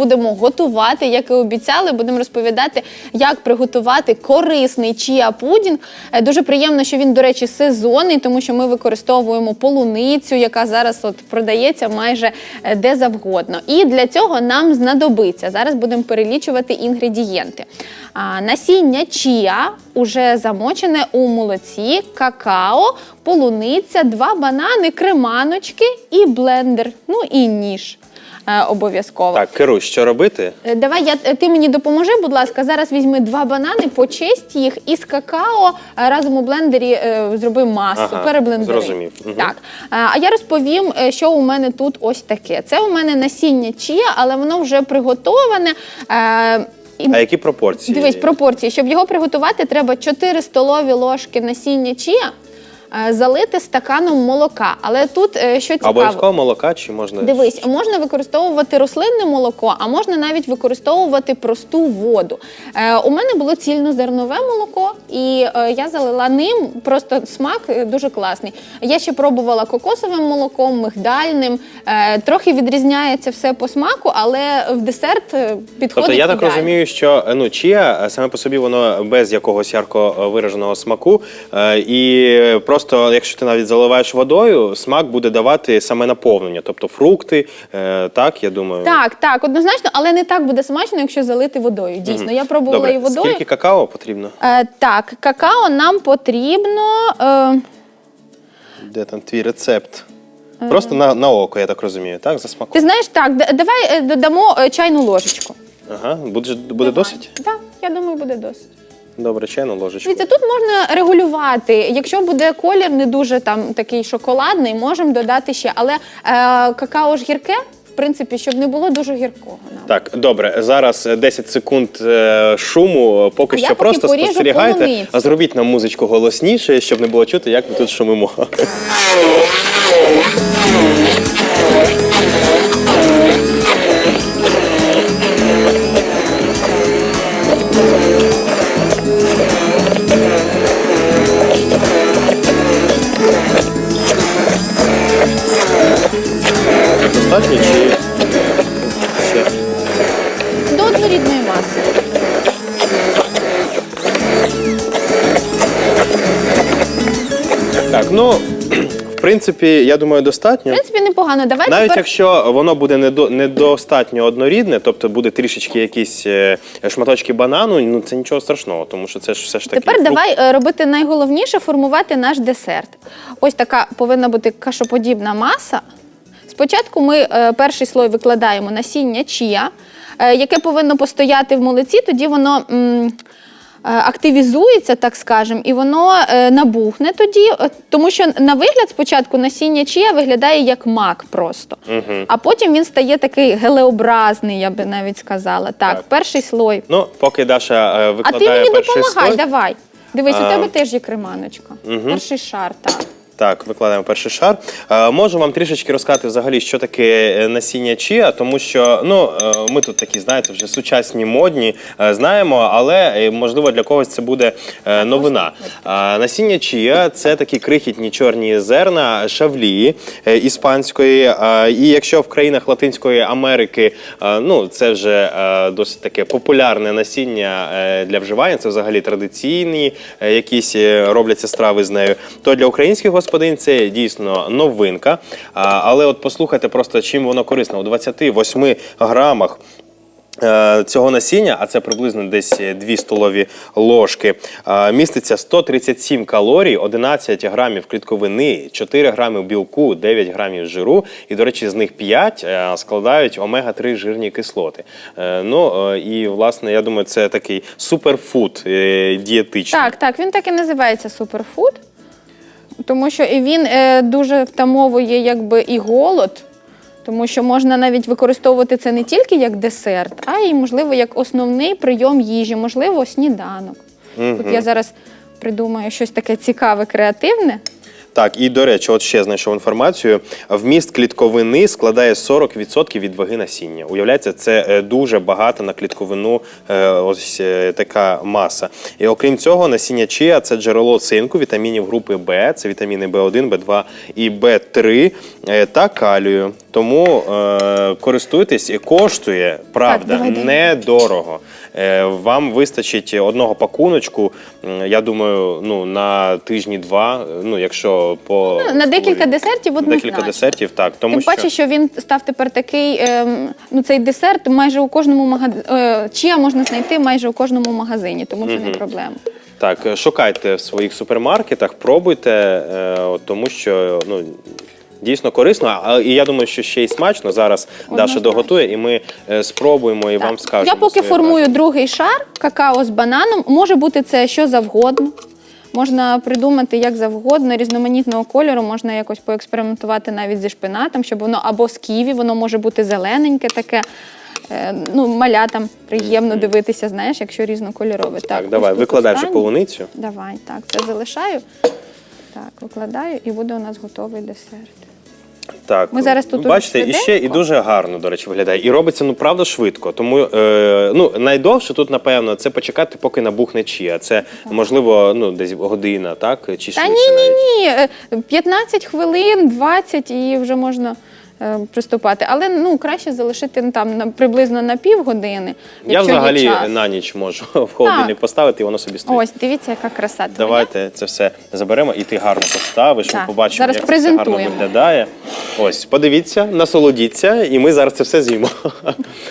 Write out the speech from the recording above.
Будемо готувати, як і обіцяли. Будемо розповідати, як приготувати корисний чіа пудінг. Е, Дуже приємно, що він, до речі, сезонний, тому що ми використовуємо полуницю, яка зараз от продається майже е, де завгодно. І для цього нам знадобиться. Зараз будемо перелічувати інгредієнти. А, насіння чіа уже замочене у молоці, какао, полуниця, два банани, креманочки і блендер. Ну і ніж обов'язково. Так, керуй, що робити? Е, Давай я ти мені допоможи, будь ласка. Зараз візьми два банани, почисть їх і з какао е, разом у блендері е, зроби масу, Ага, переблендери. зрозумів. Мгм. Так. Е, А я розповім, е, що у мене тут ось таке. Це у мене насіння чія, але воно вже приготоване. Е, А які пропорції? Дивись, пропорції. Щоб його приготувати, треба 4 столові ложки насіння чія е, залити стаканом молока. Але тут е, що цікаво. Обов'язково молока чи можна? Дивись, можна використовувати рослинне молоко, а можна навіть використовувати просту воду. Е, у мене було цільнозернове молоко, і е, я залила ним. Просто смак е, дуже класний. Я ще пробувала кокосовим молоком, мигдальним. Е, трохи відрізняється все по смаку, але в десерт е, підходить. Тобто я так ідеально. розумію, що е, ну чія е, саме по собі воно без якогось ярко е, вираженого смаку. е, І просто якщо ти навіть заливаєш водою, смак буде давати саме наповнення, тобто фрукти. е, Так, я думаю. Так, так, однозначно, але не так буде смачно, якщо залити водою. Дійсно, я пробувала Добре, і водою. скільки какао потрібно? Е, так, какао нам потрібно. Е, Де там твій рецепт? Просто на, на око, я так розумію, так? За смаком. ти знаєш, так, д- давай е, додамо е, чайну ложечку. Ага, буде, буде досить? Так, я думаю, буде досить. Добре, чайну ложечку. Дивіться, тут можна регулювати. Якщо буде колір не дуже там такий шоколадний, можемо додати ще. Але е, какао ж гірке, в принципі, щоб не було дуже гіркого. Нам. Так, добре, зараз е, 10 секунд е, шуму. Поки А я що поки просто поріжу спостерігайте. полуницю. А зробіть нам музичку голосніше, щоб не було чути, як ми тут шумимо. Достатньо чи ще? До однорідної маси. Так, ну в принципі, я думаю, достатньо. В принципі, непогано. Давай Навіть тепер якщо воно буде недо- недостатньо однорідне, тобто буде трішечки якісь е, шматочки банану, ну це нічого страшного, тому що це ж все ж таки. Тепер фрукт. давай е, робити найголовніше формувати наш десерт. Ось така повинна бути кашоподібна маса. Спочатку ми е, перший слой викладаємо насіння чія, е, яке повинно постояти в молоці, тоді воно. е, Активізується, так скажемо, і воно набухне тоді, тому що на вигляд спочатку насіння чия виглядає як мак просто. А потім він стає такий гелеобразний, я би навіть сказала. Так, Так. перший слой. Ну, поки Даша е, А ти мені допомагай, слой. давай. Дивись, А, у тебе теж є креманочка. Перший шар, так. Так, викладаємо перший шар. Е, можу вам трішечки розказати взагалі, що таке е, насіння чія, тому що ну е, ми тут такі, знаєте, вже сучасні, модні, е, знаємо, але можливо для когось це буде е, новина. Е, насіння чія це такі крихітні чорні зерна шавлії е, іспанської. Е, і якщо в країнах Латинської Америки е, ну це вже е, досить таке популярне насіння е, для вживання, це взагалі традиційні е, якісь робляться страви з нею, то для українських господин це дійсно новинка. Але от послухайте просто, чим воно корисно. У 28 грамах. е, Цього насіння, а це приблизно десь 2 столові ложки, міститься 137 калорій, 11 грамів клітковини, 4 грами білку, 9 грамів жиру. І, до речі, з них 5 е, складають омега-3 жирні кислоти. Е, Ну і власне, я думаю, це такий суперфуд дієтичний. Так, так, він так і називається суперфуд, тому що і він е, дуже втамовує якби і голод, тому що можна навіть використовувати це не тільки як десерт, а й, можливо, як основний прийом їжі, можливо, сніданок. Тут я зараз придумаю щось таке цікаве, креативне. Так, і до речі, от ще знайшов інформацію. Вміст клітковини складає 40% від ваги насіння. Уявляється, це е, дуже багато на клітковину. е, Ось е, така маса. І окрім цього, насіння чия це джерело цинку, вітамінів групи Б, це вітаміни В1, В2 і В3 е, та калію. Тому е, користуйтесь і коштує, правда, давай, давай. недорого. Е, вам вистачить одного пакуночку, м, я думаю, ну, на тижні-два, ну, якщо по. Ну, на декілька десертів однозначно. Декілька десертів, так. Тому Тим паче, що він став тепер такий, ем, ну цей десерт майже у кожному магазині, чия можна знайти майже у кожному магазині, тому це не проблема. Так, е, шукайте в своїх супермаркетах, пробуйте, е, от, тому що ну, дійсно корисно. А і я думаю, що ще й смачно. Зараз Даша доготує, і ми е, спробуємо і вам скажемо. Я поки своє формую другий шар какао з бананом. Може бути це що завгодно. Можна придумати як завгодно, різноманітного кольору, можна якось поекспериментувати навіть зі шпинатом, щоб воно або з ківі, воно може бути зелененьке таке. Е, Ну, малятам приємно дивитися, знаєш, якщо різнокольорове. Так, ось давай, тут викладай вже останнє. полуницю. Давай, так, це залишаю. Так, викладаю, і буде у нас готовий десерт. Так, Ми зараз тут бачите, і ще і дуже гарно, до речі, виглядає. І робиться ну правда швидко. Тому е, ну найдовше тут, напевно, це почекати, поки набухне чия. Це можливо, ну десь година, так чи Та швидше ні, навіть. ні, ні. 15 хвилин, 20 і вже можна е, приступати. Але ну краще залишити ну, там на приблизно на півгодини. Я взагалі на ніч можу в холодильник поставити, і воно собі стоїть. Ось, дивіться, яка краса. Давайте це все заберемо, і ти гарно поставиш. Ми побачимо, зараз як це все гарно виглядає. Ось, подивіться, насолодіться, і ми зараз це все з'їмо.